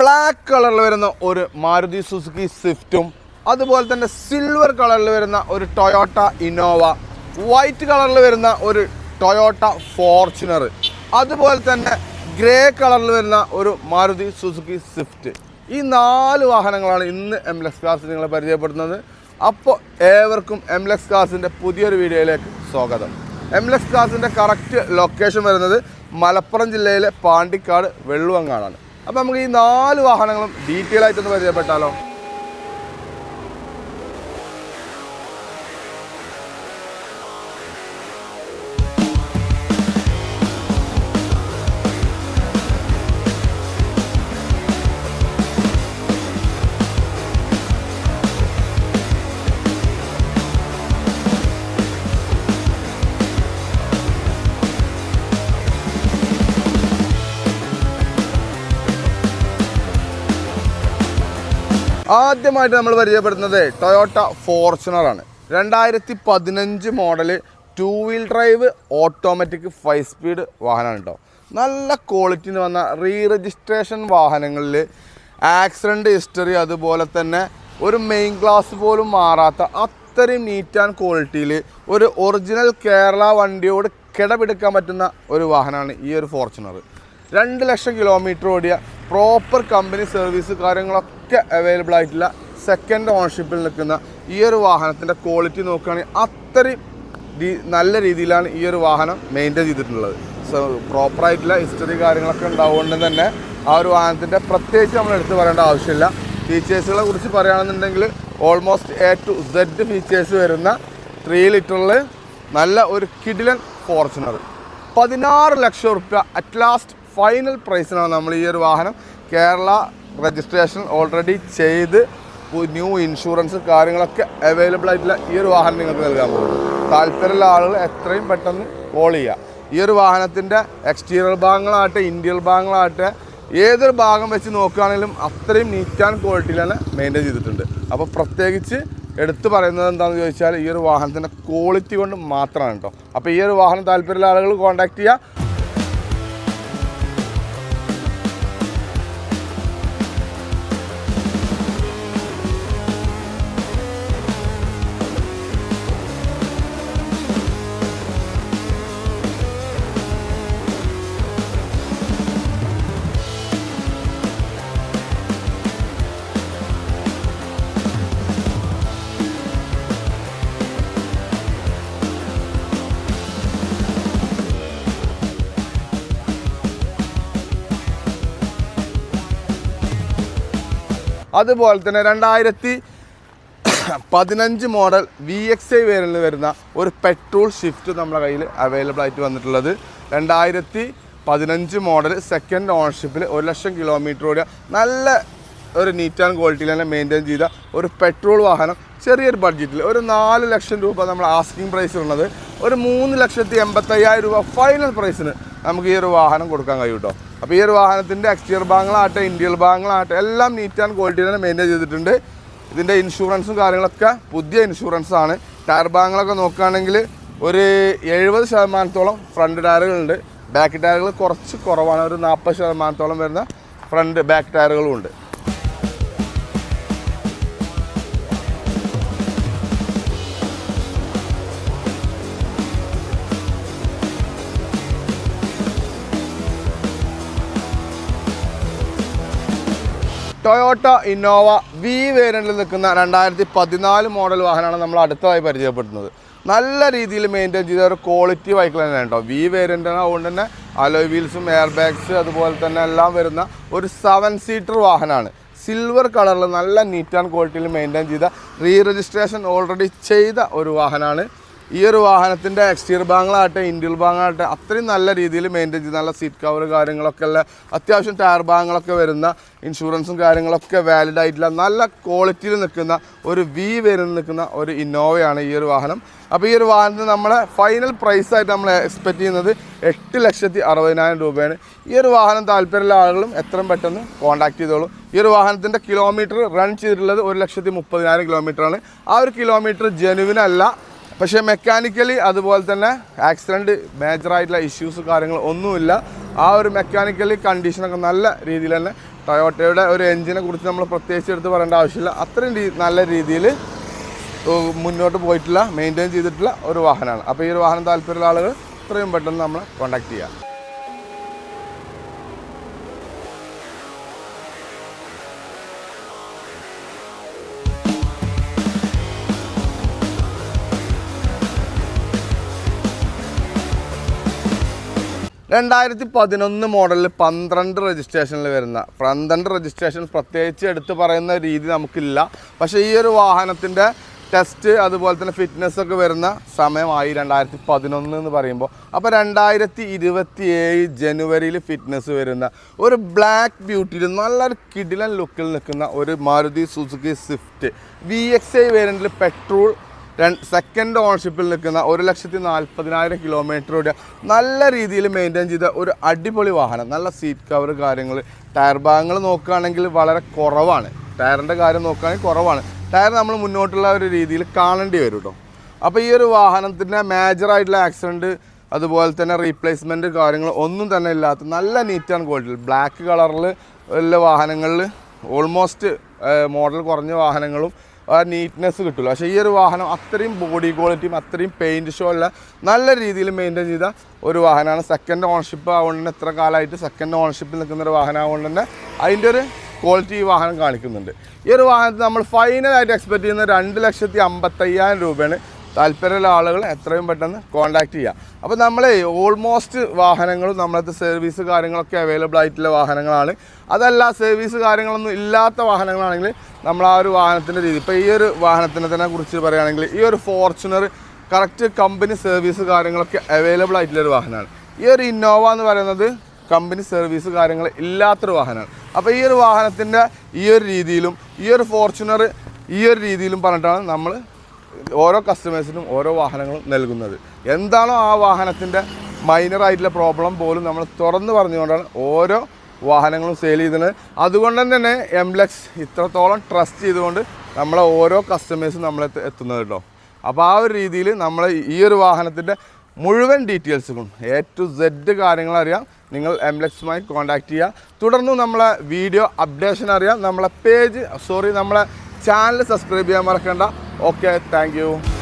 Black കളറിൽ വരുന്ന ഒരു മാരുതി സുസുക്കി സ്വിഫ്റ്റും അതുപോലെ തന്നെ സിൽവർ കളറിൽ വരുന്ന ഒരു ടൊയോട്ട ഇന്നോവ വൈറ്റ് കളറിൽ വരുന്ന ഒരു ടൊയോട്ട ഫോർച്യൂണർ അതുപോലെ തന്നെ ഗ്രേ കളറിൽ വരുന്ന ഒരു മാരുതി സുസുക്കി സ്വിഫ്റ്റ്. ഈ നാല് വാഹനങ്ങളാണ് ഇന്ന് എം ലെക്സ് കാർസ് നിങ്ങളെ പരിചയപ്പെടുന്നത് അപ്പോൾ ഏവർക്കും എം ലെക്സ് കാർസിന്റെ പുതിയൊരു വീഡിയോയിലേക്ക് സ്വാഗതം. എം ലെക്സ് കാർസിന്റെ കറക്റ്റ് ലൊക്കേഷൻ വരുന്നത് മലപ്പുറം ജില്ലയിലെ പാണ്ടിക്കാട് വെള്ളുവങ്ങാടാണ്. അപ്പോൾ നമുക്ക് ഈ നാല് വാഹനങ്ങളും ഡീറ്റെയിൽ ആയിട്ടൊന്ന് പരിചയപ്പെട്ടാലോ? ആദ്യമായിട്ട് നമ്മൾ പരിചയപ്പെടുത്തുന്നത് ടൊയോട്ട ഫോർച്യൂണറാണ്. രണ്ടായിരത്തി പതിനഞ്ച് model two wheel drive automatic five speed വാഹനമാണ് കേട്ടോ നല്ല ക്വാളിറ്റിന് വന്ന റീ രജിസ്ട്രേഷൻ വാഹനങ്ങളിൽ ആക്സിഡന്റ് ഹിസ്റ്ററി അതുപോലെ തന്നെ ഒരു മെയിൻ ക്ലാസ് പോലും മാറാത്ത അത്രയും നീറ്റ് ആൻഡ് ക്വാളിറ്റിയിൽ ഒരു ഒറിജിനൽ കേരള വണ്ടിയോട് കിടപിടിക്കാൻ പറ്റുന്ന ഒരു വാഹനമാണ് ഈ ഒരു ഫോർച്യൂണർ രണ്ട് ലക്ഷം കിലോമീറ്റർ ഓടിയ പ്രോപ്പർ കമ്പനി സർവീസ് കാര്യങ്ങളൊക്കെ അവൈലബിൾ ആയിട്ടില്ല. സെക്കൻഡ് ഓണർഷിപ്പിൽ നിൽക്കുന്ന ഈ ഒരു വാഹനത്തിന്റെ ക്വാളിറ്റി നോക്കുകയാണെങ്കിൽ അത്രയും നല്ല രീതിയിലാണ് ഈ ഒരു വാഹനം മെയിന്റെയിൻ ചെയ്തിട്ടുള്ളത്. സോ പ്രോപ്പറായിട്ടുള്ള ഹിസ്റ്ററി കാര്യങ്ങളൊക്കെ ഉണ്ടാവുകൊണ്ട് തന്നെ ആ ഒരു വാഹനത്തിന്റെ പ്രത്യേകിച്ച് നമ്മൾ എടുത്തു പറയേണ്ട ആവശ്യമില്ല. ഫീച്ചേഴ്സുകളെ കുറിച്ച് പറയുകയാണെന്നുണ്ടെങ്കിൽ almost A to Z features വരുന്ന ത്രീ ലിറ്ററിൽ നല്ല ഒരു കിഡിലൻ ഫോർച്യുണർ പതിനാറ് ലക്ഷം റുപ്യ അറ്റ് ലാസ്റ്റ് ഫൈനൽ പ്രൈസിനാണ് നമ്മൾ ഈ ഒരു വാഹനം കേരള രജിസ്ട്രേഷൻ ഓൾറെഡി ചെയ്ത് ന്യൂ ഇൻഷുറൻസ് കാര്യങ്ങളൊക്കെ അവൈലബിൾ ആയിട്ടുള്ള ഈ ഒരു വാഹനം നിങ്ങൾക്ക് നൽകാൻ പോകും. താല്പര്യമുള്ള ആളുകൾ എത്രയും പെട്ടെന്ന് കോൾ ചെയ്യുക ഈ ഒരു വാഹനത്തിന്റെ എക്സ്റ്റീരിയർ ഭാഗങ്ങളാകട്ടെ ഇന്റീരിയർ ഭാഗങ്ങളാകട്ടെ ഏതൊരു ഭാഗം വെച്ച് നോക്കുകയാണെങ്കിലും അത്രയും നീറ്റ് ആൻഡ് ക്വാളിറ്റിയിൽ തന്നെ മെയിന്റെയിൻ ചെയ്തിട്ടുണ്ട്. അപ്പോൾ പ്രത്യേകിച്ച് എടുത്തു പറയുന്നത് എന്താണെന്ന് ചോദിച്ചാൽ ഈ ഒരു വാഹനത്തിന്റെ ക്വാളിറ്റി കൊണ്ട് മാത്രമാണ് കേട്ടോ അപ്പോൾ ഈ ഒരു വാഹനം താല്പര്യമുള്ള ആളുകൾ കോൺടാക്ട് ചെയ്യുക അതുപോലെ തന്നെ രണ്ടായിരത്തി പതിനഞ്ച് മോഡൽ വി എക്സ് ഐ വേരിയലിൽ വരുന്ന ഒരു പെട്രോൾ ഷിഫ്റ്റ് നമ്മുടെ കയ്യിൽ അവൈലബിൾ ആയിട്ട് വന്നിട്ടുള്ളത്. രണ്ടായിരത്തി പതിനഞ്ച് മോഡൽ സെക്കൻഡ് ഓണർഷിപ്പിൽ ഒരു ലക്ഷം കിലോമീറ്റർ ഓടിയ നല്ല ഒരു നീറ്റ് ആൻഡ് ക്വാളിറ്റിയിൽ തന്നെ മെയിന്റെയിൻ ചെയ്ത ഒരു പെട്രോൾ വാഹനം ചെറിയൊരു ബഡ്ജറ്റിൽ ഒരു നാല് ലക്ഷം രൂപ നമ്മൾ ആസ്കിങ് പ്രൈസ് ഉള്ളത്. ഒരു മൂന്ന് ലക്ഷത്തി എൺപത്തയ്യായിരം രൂപ ഫൈനൽ പ്രൈസിന് നമുക്ക് ഈ ഒരു വാഹനം കൊടുക്കാൻ കഴിയും കേട്ടോ അപ്പോൾ ഈ ഒരു വാഹനത്തിന്റെ എക്സ്റ്റീരിയർ ഭാഗങ്ങളാകട്ടെ ഇന്റീരിയർ ഭാഗങ്ങളാകട്ടെ എല്ലാം നീറ്റ് ആൻഡ് ക്വാളിറ്റി തന്നെ മെയിന്റെയിൻ ചെയ്തിട്ടുണ്ട്. ഇതിന്റെ ഇൻഷുറൻസും കാര്യങ്ങളൊക്കെ പുതിയ ഇൻഷുറൻസ് ആണ്. ടയർ ഭാഗങ്ങളൊക്കെ നോക്കുകയാണെങ്കിൽ ഒരു എഴുപത് ശതമാനത്തോളം ഫ്രണ്ട് ടയറുകളുണ്ട് ബാക്ക് ടയറുകൾ കുറച്ച് കുറവാണ്. ഒരു നാൽപ്പത് ശതമാനത്തോളം വരുന്ന ഫ്രണ്ട് ബാക്ക് ടയറുകളും ഉണ്ട്. ടൊയോട്ട ഇന്നോവ വി വേരിയന്റിൽ നിൽക്കുന്ന രണ്ടായിരത്തി പതിനാല് മോഡൽ വാഹനമാണ് നമ്മൾ അടുത്തതായി പരിചയപ്പെടുത്തുന്നത്. നല്ല രീതിയിൽ മെയിന്റെയിൻ ചെയ്ത ഒരു ക്വാളിറ്റി ബൈക്കിൽ തന്നെയാണ് കേട്ടോ. വി വേരിയന്റ് അതുകൊണ്ട് തന്നെ അലോയ് വീൽസും എയർ ബാഗ്സ് അതുപോലെ തന്നെ എല്ലാം വരുന്ന ഒരു സെവൻ സീറ്റർ വാഹനമാണ്. സിൽവർ കളറിൽ നല്ല നീറ്റ് ആൻഡ് ക്വാളിറ്റിയിൽ മെയിന്റെയിൻ ചെയ്ത റീ രജിസ്ട്രേഷൻ ഓൾറെഡി ചെയ്ത ഒരു വാഹനമാണ് ഈ ഒരു വാഹനത്തിന്റെ എക്സ്റ്റീരിയർ ഭാഗങ്ങളാകട്ടെ ഇന്റീരിയർ ഭാഗങ്ങളാകട്ടെ അത്രയും നല്ല രീതിയിൽ മെയിന്റെയിൻ ചെയ്ത് നല്ല സീറ്റ് കവർ കാര്യങ്ങളൊക്കെ ഉള്ള അത്യാവശ്യം ടയർ ഭാഗങ്ങളൊക്കെ വരുന്ന ഇൻഷുറൻസും കാര്യങ്ങളൊക്കെ വാലിഡ് ആയിട്ടുള്ള നല്ല ക്വാളിറ്റിയിൽ നിൽക്കുന്ന ഒരു വി വരുന്ന നിൽക്കുന്ന ഒരു ഇന്നോവയാണ് ഈ ഒരു വാഹനം. അപ്പോൾ ഈ ഒരു വാഹനത്തിന് നമ്മളെ ഫൈനൽ പ്രൈസ് ആയിട്ട് നമ്മൾ എക്സ്പെക്ട് ചെയ്യുന്നത് എട്ട് ലക്ഷത്തി അറുപതിനായിരം രൂപയാണ്. ഈ ഒരു വാഹനം താല്പര്യമുള്ള ആളുകളും എത്രയും പെട്ടെന്ന് കോൺടാക്ട് ചെയ്തോളൂ. ഈ ഒരു വാഹനത്തിന്റെ കിലോമീറ്റർ റൺ ചെയ്തിട്ടുള്ളത് ഒരു ലക്ഷത്തി മുപ്പതിനായിരം കിലോമീറ്ററാണ് ആ ഒരു കിലോമീറ്റർ ജെനുവിൻ അല്ല. പക്ഷേ മെക്കാനിക്കലി അതുപോലെ തന്നെ ആക്സിഡന്റ് മേജറായിട്ടുള്ള ഇഷ്യൂസ് കാര്യങ്ങൾ ഒന്നുമില്ല. ആ ഒരു മെക്കാനിക്കലി കണ്ടീഷനൊക്കെ നല്ല രീതിയിൽ തന്നെ ടൊയോട്ടയുടെ ഒരു എഞ്ചിനെ കുറിച്ച് നമ്മൾ പ്രത്യേകിച്ച് എടുത്ത് പറയേണ്ട ആവശ്യമില്ല. അത്രയും നല്ല രീതിയിൽ മുന്നോട്ട് പോയിട്ടുള്ള മെയിന്റെയിൻ ചെയ്തിട്ടുള്ള ഒരു വാഹനമാണ്. അപ്പോൾ ഈ ഒരു വാഹനം താല്പര്യമുള്ള ആളുകൾ എത്രയും പെട്ടെന്ന് നമ്മളെ കോൺടാക്ട് ചെയ്യുക രണ്ടായിരത്തി പതിനൊന്ന് മോഡലിൽ പന്ത്രണ്ട് രജിസ്ട്രേഷനിൽ വരുന്ന പന്ത്രണ്ട് രജിസ്ട്രേഷൻ പ്രത്യേകിച്ച് എടുത്തു പറയുന്ന രീതി നമുക്കില്ല. പക്ഷേ ഈ ഒരു വാഹനത്തിന്റെ ടെസ്റ്റ് അതുപോലെ തന്നെ ഫിറ്റ്നസ് ഒക്കെ വരുന്ന സമയമായി രണ്ടായിരത്തി പതിനൊന്ന് എന്ന് പറയുമ്പോൾ. അപ്പോൾ രണ്ടായിരത്തി ഇരുപത്തി ഏഴ് ജനുവരിയിൽ ഫിറ്റ്നസ് വരുന്ന ഒരു ബ്ലാക്ക് ബ്യൂട്ടിയിൽ നല്ലൊരു കിടിലൻ ലുക്കിൽ നിൽക്കുന്ന ഒരു Maruti Suzuki Swift. V X I വേരിയന്റിൽ petrol second ഓണർഷിപ്പിൽ നിൽക്കുന്ന ഒരു ലക്ഷത്തി നാൽപ്പതിനായിരം കിലോമീറ്റർ ഓടിയ നല്ല രീതിയിൽ മെയിന്റെയിൻ ചെയ്ത ഒരു അടിപൊളി വാഹനം. നല്ല സീറ്റ് കവർ കാര്യങ്ങൾ ടയർ ഭാഗങ്ങൾ നോക്കുകയാണെങ്കിൽ വളരെ കുറവാണ്. ടയറിന്റെ കാര്യം നോക്കുകയാണെങ്കിൽ കുറവാണ്. ടയർ നമ്മൾ മുന്നോട്ടുള്ള ഒരു രീതിയിൽ കാണേണ്ടി വരും കേട്ടോ അപ്പോൾ ഈ ഒരു വാഹനത്തിന്റെ മേജറായിട്ടുള്ള ആക്സിഡന്റ് അതുപോലെ തന്നെ റീപ്ലേസ്മെന്റ് കാര്യങ്ങൾ ഒന്നും തന്നെ ഇല്ലാത്ത നല്ല നീറ്റ് ആൻഡ് ക്വാളിറ്റി ബ്ലാക്ക് കളറിൽ ഉള്ള വാഹനങ്ങളിൽ ഓൾമോസ്റ്റ് മോഡൽ കുറഞ്ഞ വാഹനങ്ങളും ആ നീറ്റ്നെസ് കിട്ടില്ല പക്ഷേ ഈ ഒരു വാഹനം അത്രയും ബോഡി ക്വാളിറ്റിയും അത്രയും പെയിന്റ് ഷോ ഉള്ള നല്ല രീതിയിൽ മെയിന്റെയിൻ ചെയ്ത ഒരു വാഹനമാണ്. സെക്കൻഡ് ഓണർഷിപ്പ് ആവുകൊണ്ട് തന്നെ എത്ര കാലമായിട്ട് സെക്കൻഡ് ഓണർഷിപ്പിൽ നിൽക്കുന്ന ഒരു വാഹനം ആവുകൊണ്ട് തന്നെ അതിന്റെ ഒരു ക്വാളിറ്റി ഈ വാഹനം കാണിക്കുന്നുണ്ട്. ഈ ഒരു വാഹനത്തിൽ നമ്മൾ ഫൈനലായിട്ട് എക്സ്പെക്ട് ചെയ്യുന്ന രണ്ട് ലക്ഷത്തി അമ്പത്തയ്യായിരം രൂപയാണ്. താല്പര്യമുള്ള ആളുകൾ എത്രയും പെട്ടെന്ന് കോൺടാക്ട് ചെയ്യുക അപ്പോൾ നമ്മൾ ഓൾമോസ്റ്റ് വാഹനങ്ങളും നമ്മളത്തെ സർവീസ് കാര്യങ്ങളൊക്കെ അവൈലബിൾ ആയിട്ടുള്ള വാഹനങ്ങളാണ്. അതല്ല സർവീസ് കാര്യങ്ങളൊന്നും ഇല്ലാത്ത വാഹനങ്ങളാണെങ്കിൽ നമ്മൾ ആ ഒരു വാഹനത്തിന്റെ രീതി. ഇപ്പോൾ ഈ ഒരു വാഹനത്തിനെ തന്നെ കുറിച്ച് പറയുകയാണെങ്കിൽ ഈ ഒരു ഫോർച്യൂണർ കറക്റ്റ് കമ്പനി സർവീസ് കാര്യങ്ങളൊക്കെ അവൈലബിൾ ആയിട്ടുള്ള ഒരു വാഹനമാണ്. ഈ ഒരു ഇന്നോവ എന്ന് പറയുന്നത് കമ്പനി സർവീസ് കാര്യങ്ങൾ ഇല്ലാത്തൊരു വാഹനമാണ്. അപ്പോൾ ഈ ഒരു വാഹനത്തിന്റെ ഈ ഒരു രീതിയിലും ഈ ഒരു ഫോർച്യൂണർ ഈ ഒരു രീതിയിലും പറഞ്ഞിട്ടാണ് നമ്മൾ ഓരോ കസ്റ്റമേഴ്സിനും ഓരോ വാഹനങ്ങളും നൽകുന്നത്. എന്താണോ ആ വാഹനത്തിന്റെ മൈനർ ആയിട്ടുള്ള പ്രോബ്ലം പോലും നമ്മൾ തുറന്ന് പറഞ്ഞുകൊണ്ടാണ് ഓരോ വാഹനങ്ങളും സെയിൽ ചെയ്തത്. അതുകൊണ്ട് തന്നെ എംലെക്സ് ഇത്രത്തോളം ട്രസ്റ്റ് ചെയ്തുകൊണ്ട് നമ്മളെ ഓരോ കസ്റ്റമേഴ്സും നമ്മളെ എത്തുന്നത് കേട്ടോ അപ്പോൾ ആ ഒരു രീതിയിൽ നമ്മൾ ഈ ഒരു വാഹനത്തിന്റെ മുഴുവൻ ഡീറ്റെയിൽസും എ ടു സെഡ് കാര്യങ്ങൾ അറിയാം. നിങ്ങൾ എംലെക്സുമായി കോൺടാക്റ്റ് ചെയ്യുക തുടർന്ന് നമ്മളെ വീഡിയോ അപ്ഡേഷൻ അറിയാം. നമ്മളെ പേജ് സോറി നമ്മളെ ചാനൽ സബ്സ്ക്രൈബ് ചെയ്യാൻ മറക്കണ്ട. Okay thank